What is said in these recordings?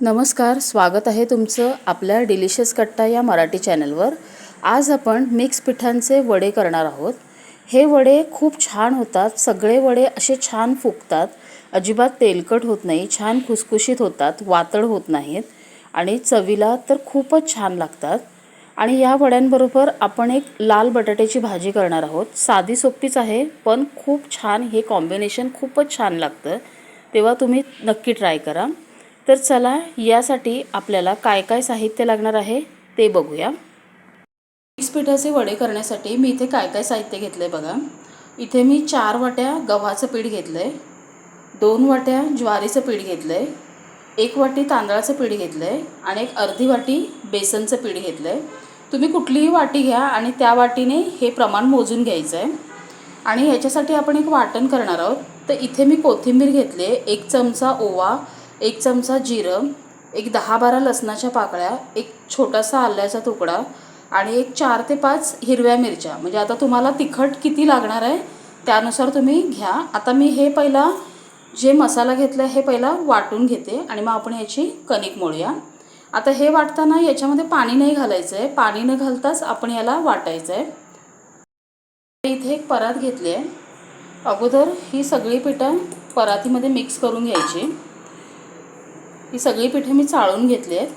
नमस्कार स्वागत आहे तुमचं आपल्या डिलिशियस कट्टा या मराठी चॅनलवर. आज आपण मिक्स पिठांचे वडे करणार आहोत. हे वडे खूप छान होतात सगळे वडे असे छान फुगतात. अजिबात तेलकट होत नाही छान खुसखुशीत होतात वातळ होत नाहीत आणि चवीला तर खूपच छान लागतात. आणि या वड्यांबरोबर आपण एक लाल बटाट्याची भाजी करणार आहोत. साधी सोपीच आहे पण खूप छान हे कॉम्बिनेशन खूपच छान लागतं. तेव्हा तुम्ही नक्की ट्राय करा. तर चला यासाठी आपल्याला काय काय साहित्य लागणार आहे ते बघूया. मिक्स पिठाचे वडे करण्यासाठी मी इथे काय काय साहित्य घेतलं आहे बघा. इथे मी चार वाट्या गव्हाचं पीठ घेतलं आहे दोन वाट्या ज्वारीचं पीठ घेतलं आहे एक वाटी तांदळाचं पीठ घेतलं आहे आणि एक अर्धी वाटी बेसनचं पीठ घेतलं आहे तुम्ही कुठलीही वाटी घ्या आणि त्या वाटीने हे प्रमाण मोजून घ्यायचं आहे आणि ह्याच्यासाठी आपण एक वाटण करणार आहोत. तर इथे मी कोथिंबीर घेतली आहे एक चमचा ओवा एक चमचा जिरं एक दहा बारा लसणाच्या पाकळ्या एक छोटासा आल्याचा तुकडा आणि एक चार ते पाच हिरव्या मिरच्या. म्हणजे आता तुम्हाला तिखट किती लागणार आहे त्यानुसार तुम्ही घ्या. आता मी हे पहिला जे मसाला घेतला आहे हे पहिला वाटून घेते आणि मग आपण याची कणिक मोडूया. आता हे वाटताना याच्यामध्ये पाणी नाही घालायचं आहे पाणी न घालताच आपण याला वाटायचं आहे इथे एक परात घेतली आहे. अगोदर ही सगळी पिठं परातीमध्ये मिक्स करून घ्यायची. ही सगळी पिठे मी चाळून घेतली आहेत.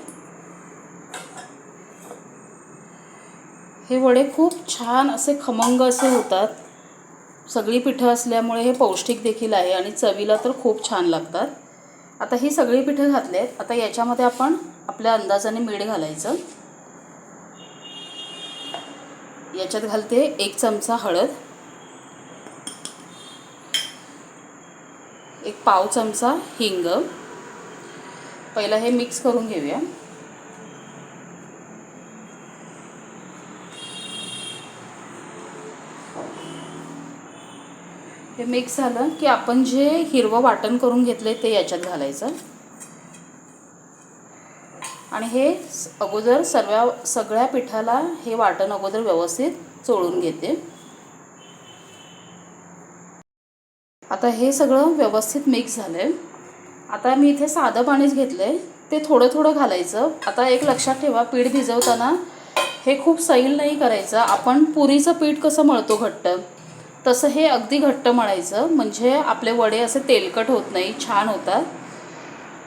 हे वडे खूप छान असे खमंग असे होतात. सगळी पिठं असल्यामुळे हे पौष्टिक देखील आहे आणि चवीला तर खूप छान लागतात. आता ही सगळी पिठं घातली आहेत. आता याच्यामध्ये आपण आपल्या अंदाजाने मीठ घालायचं. याच्यात घालते एक चमचा हळद. एक पाव चमचा हिंग. पहिलं हे मिक्स करून घेऊया. हे मिक्स झालं की आपण जे हिरवं वाटण करून घेतले ते याच्यात घालायचं. आणि हे अगोदर सर्व सगळ्या पिठाला हे वाटण अगोदर व्यवस्थित चोळून घेते. आता हे सगळं व्यवस्थित मिक्स झालं आहे आता मी इथे साधं पाणीच घेतलं आहे ते थोडं थोडं घालायचं. आता एक लक्षात ठेवा पीठ भिजवताना हे खूप सैल नाही करायचं. आपण पुरीचं पीठ कसं मळतो घट्ट? तसं हे अगदी घट्ट मळायचं. म्हणजे आपले वडे असे तेलकट होत नाही छान होतात.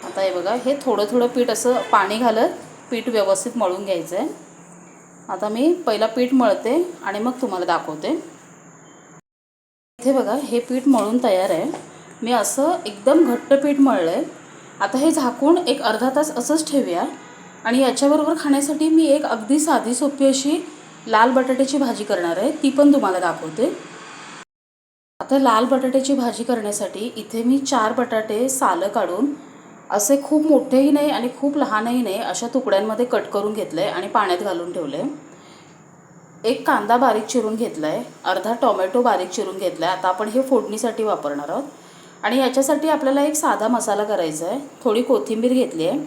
आता हे बघा हे थोडं थोडं पीठ असं पाणी घालत पीठ व्यवस्थित मळून घ्यायचं आहे आता मी पहिला पीठ मळते आणि मग तुम्हाला दाखवते. इथे बघा हे पीठ मळून तयार आहे. मी असं एकदम घट्ट पीठ मळलं आहे आता हे झाकून एक अर्धा तास असंच ठेवूया. आणि याच्याबरोबर खाण्यासाठी मी एक अगदी साधी सोपी अशी लाल बटाट्याची भाजी करणार आहे. ती पण तुम्हाला दाखवते. आता लाल बटाट्याची भाजी करण्यासाठी इथे मी चार बटाटे सालं काढून असे खूप मोठेही नाही आणि खूप लहानही नाही अशा तुकड्यांमध्ये कट करून घेतलं आहे आणि पाण्यात घालून ठेवलं आहे एक कांदा बारीक चिरून घेतला आहे अर्धा टोमॅटो बारीक चिरून घेतला आहे आता आपण हे फोडणीसाठी वापरणार आहोत. आणि याच्यासाठी आपल्याला एक साधा मसाला करायचा आहे. थोडी कोथिंबीर घेतली आहे.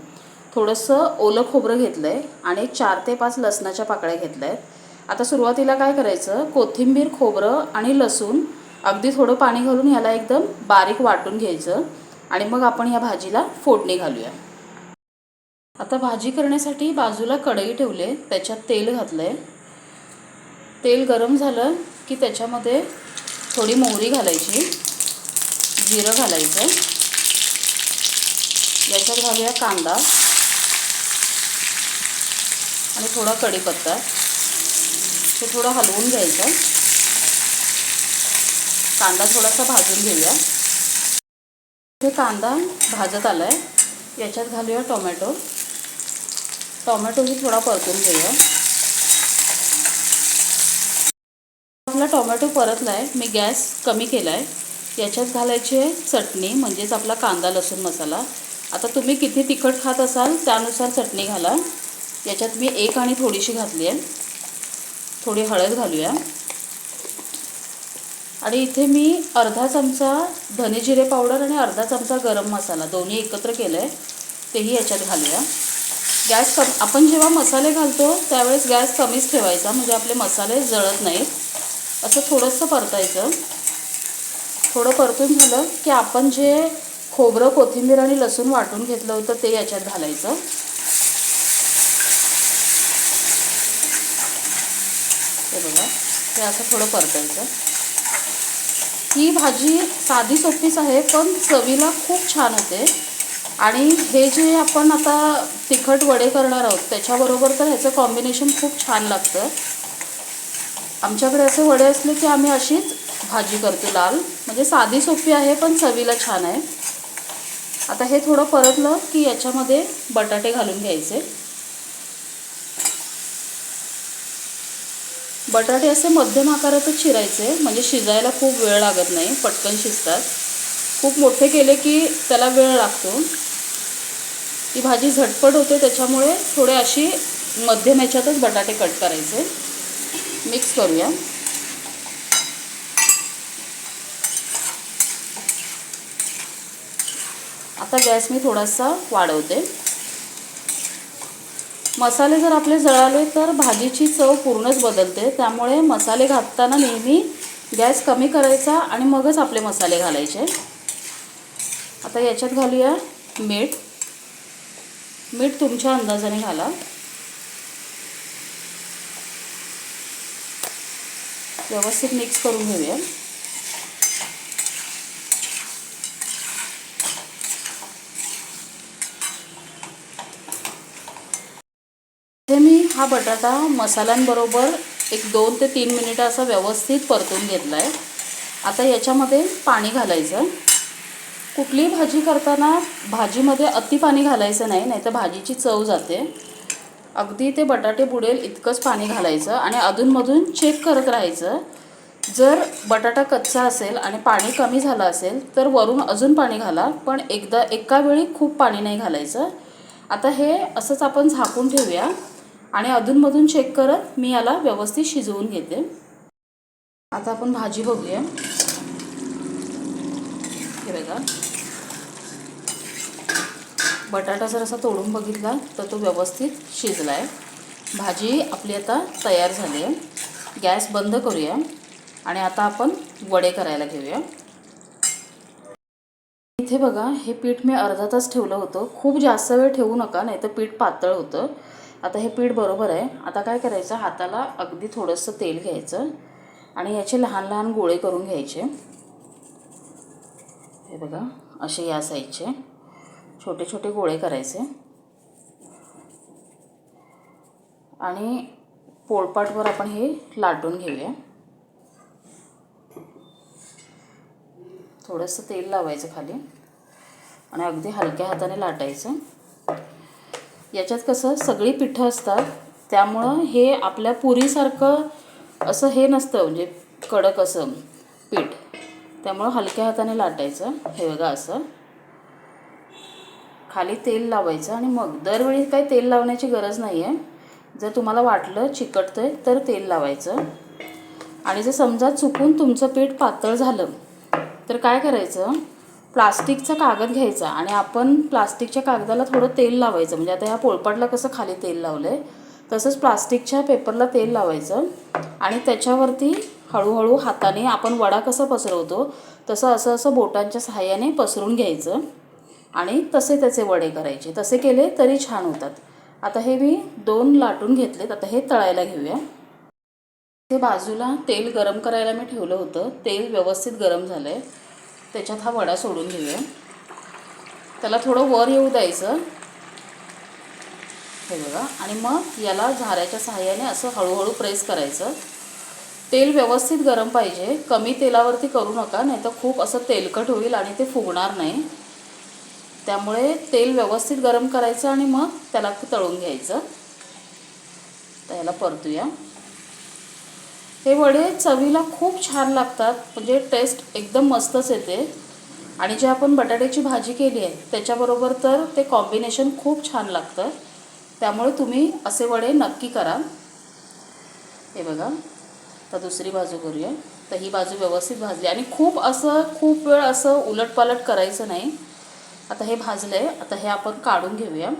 थोडंसं ओलं खोबरं घेतलं आहे आणि एक चार ते पाच लसणाच्या पाकळ्या घेतल्या आहेत. आता सुरुवातीला काय करायचं? कोथिंबीर खोबरं आणि लसूण अगदी थोडं पाणी घालून ह्याला एकदम बारीक वाटून घ्यायचं आणि मग आपण ह्या भाजीला फोडणी घालूया. आता भाजी करण्यासाठी बाजूला कढई ठेवले त्याच्यात तेल घातलं आहे तेल गरम झालं की त्याच्यामध्ये थोडी मोहरी घालायची. जिरं घालायचं याच्यात घालूया कांदा. आणि थोडा कढीपत्ता. हे थोडं हलवून घ्यायचं कांदा थोडासा भाजून घेऊया. हे कांदा भाजत आला आहे याच्यात घालूया टोमॅटो. टोमॅटोही थोडा परतून घेऊया. आपला टोमॅटो परतला आहे मी गॅस कमी केला आहे याच्यात घालायची आहे चटणी म्हणजेच आपला कांदा लसूण मसाला. आता तुम्ही किती तिखट खात असाल त्यानुसार चटणी घाला. याच्यात मी एक आणि थोडीशी घातली आहे. थोडी हळद घालूया. आणि इथे मी अर्धा चमचा धने जिरे पावडर आणि अर्धा चमचा गरम मसाला दोन्ही एकत्र केलं आहे तेही याच्यात घालूया. गॅस कम आपण जेव्हा मसाले घालतो त्यावेळेस गॅस कमीच ठेवायचा म्हणजे आपले मसाले जळत नाहीत. असं थोडंसं परतायचं. थोडं परतून झालं की आपण जे खोबरं कोथिंबीर आणि लसूण वाटून घेतलं होतं ते याच्यात घालायचं. हे बघा हे असं थोडं परतायचं. ही भाजी साधी सोपीच आहे पण चवीला खूप छान होते. आणि हे जे आपण आता तिखट वडे करणार आहोत त्याच्याबरोबर तर ह्याचं कॉम्बिनेशन खूप छान लागतं. आमच्याकडे असे वडे असले की आम्ही अशीच भाजी करतो लाल. म्हणजे साधी सोपी आहे पण चवीला छान आहे. आता हे थोडं परतलं की याच्यामध्ये बटाटे घालून घ्यायचे. बटाटे असे मध्यम आकारातच चिरायचे म्हणजे शिजायला खूप वेळ लागत नाही पटकन शिजतात. खूप मोठे केले की त्याला वेळ लागतो. ती भाजी झटपट होते त्याच्यामुळे थोडे अशी मध्यम ह्याच्यातच बटाटे कट करायचे. मिक्स करूया. आता गॅस मी थोडासा वाढवते. मसाले जर आपले जळाले तर भाजीची चव पूर्णच बदलते. त्यामुळे मसाले घालताना नेहमी गॅस कमी करायचा आणि मगच आपले मसाले घालायचे. आता याच्यात घालूया मीठ. मीठ तुमच्या अंदाजाने घाला. व्यवस्थित मिक्स करून घेऊया इथे मी हा बटाटा मसाल्यांबरोबर एक दोन ते तीन मिनिटं असा व्यवस्थित परतून घेतला आहे आता याच्यामध्ये पाणी घालायचं. कुठलीही भाजी करताना भाजीमध्ये अति पाणी घालायचं नाही नाही तर भाजीची चव जाते. अगदी ते बटाटे बुडेल इतकंच पाणी घालायचं आणि अधूनमधून चेक करत राहायचं. जर बटाटा कच्चा असेल आणि पाणी कमी झालं असेल तर वरून अजून पाणी घाला पण एकदा एका वेळी खूप पाणी नाही घालायचं. आता हे असंच आपण झाकून ठेवूया. आणि अधूनमधून चेक करत मी याला व्यवस्थित शिजवून घेते. आता आपण भाजी बघूया. हे बघा. बटाटा जर असा तोडून बघितला तर तो व्यवस्थित शिजला आहे भाजी आपली आता तयार झाली आहे. गॅस बंद करूया आणि आता आपण वडे करायला घेऊया. इथे बघा हे पीठ मी अर्धा तास ठेवलं होतं. खूप जास्त वेळ ठेवू नका नाही तर पीठ पातळ होतं. आता हे पीठ बरोबर आहे. आता काय करायचं? हाताला अगदी थोडंसं तेल घ्यायचं आणि याचे लहान लहान गोळे करून घ्यायचे. हे बघा असे या साईजचे. छोटे छोटे गोळे करायचे. आणि पोळपाटवर आपण हे लाटून घेऊया. थोडंसं तेल लावायचं खाली. आणि अगदी हलक्या हाताने लाटायचं. याच्यात कसं सगळी पिठं असतात त्यामुळं हे आपल्या पुरीसारखं असं हे नसतं म्हणजे कडक असं पीठ. त्यामुळं हलक्या हाताने लाटायचं हे बघा असं. खाली तेल लावायचं आणि मग दरवेळी काही तेल लावण्याची गरज नाही आहे जर तुम्हाला वाटलं चिकटतं आहे तर तेल लावायचं. आणि जर समजा चुकून तुमचं पीठ पातळ झालं तर काय करायचं? प्लास्टिकचा कागद घ्यायचा आणि आपण प्लास्टिकच्या कागदाला थोडं तेल लावायचं. म्हणजे आता ह्या पोळपाटला कसं खाली तेल लावलं आहे तसंच प्लास्टिकच्या पेपरला तेल लावायचं आणि त्याच्यावरती हळूहळू हाताने आपण वडा कसा पसरवतो तसं असं असं बोटांच्या सहाय्याने पसरून घ्यायचं आणि तसे त्याचे वडे करायचे. तसे केले तरी छान होतात. आता हे मी दोन लाटून घेतलेत. आता हे तळायला घेऊया. ते बाजूला तेल गरम करायला मी ठेवलं होतं. तेल व्यवस्थित गरम झालं आहे त्याच्यात हा वडा सोडून घेऊया. त्याला थोडं वर येऊ द्यायचं. हे बघा. आणि मग याला झाऱ्याच्या सहाय्याने असं हळूहळू प्रेस करायचं. तेल व्यवस्थित गरम पाहिजे. कमी तेलावरती करू नका नाही तर खूप असं तेलकट होईल आणि ते फुगणार नाही. त्यामुळे तेल व्यवस्थित गरम करायचं आणि मग त्याला तळून घ्यायचं. तर याला परतूया. हे वडे चवीला खूप छान लागतात. म्हणजे टेस्ट एकदम मस्तच येते. आणि जे आपण बटाट्याची भाजी केली आहे त्याच्याबरोबर तर ते कॉम्बिनेशन खूप छान लागतं. त्यामुळे तुम्ही असे वडे नक्की करा. हे बघा. तर दुसरी बाजू करूया. तर ही बाजू व्यवस्थित भाजली. आणि खूप असं खूप वेळ असं उलटपालट करायचं नाही. आता हे भाजलं आहे आता हे आपण काढून घेऊया.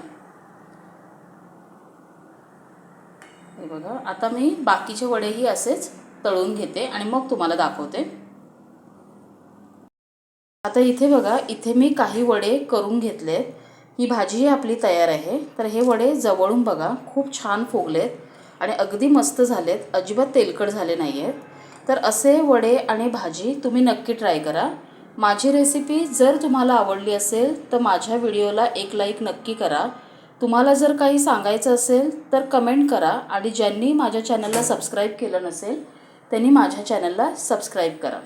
हे बघा. आता मी बाकीचे वडेही असेच तळून घेते आणि मग तुम्हाला दाखवते. आता इथे बघा इथे मी काही वडे करून घेतलेत. ही भाजीही आपली तयार आहे. तर हे वडे जवळून बघा खूप छान फुगलेत आणि अगदी मस्त झालेत. अजिबात तेलकट झाले नाही आहेत तर असे वडे आणि भाजी तुम्ही नक्की ट्राय करा. माझी रेसिपी जर तुम्हाला आवडली असेल तर माझ्या व्हिडिओला एक लाईक नक्की करा. तुम्हाला जर काही सांगायचं असेल तर कमेंट करा आणि ज्यांनी माझ्या चॅनलला सबस्क्राईब केलं नसेल त्यांनी माझ्या चॅनलला सबस्क्राईब करा.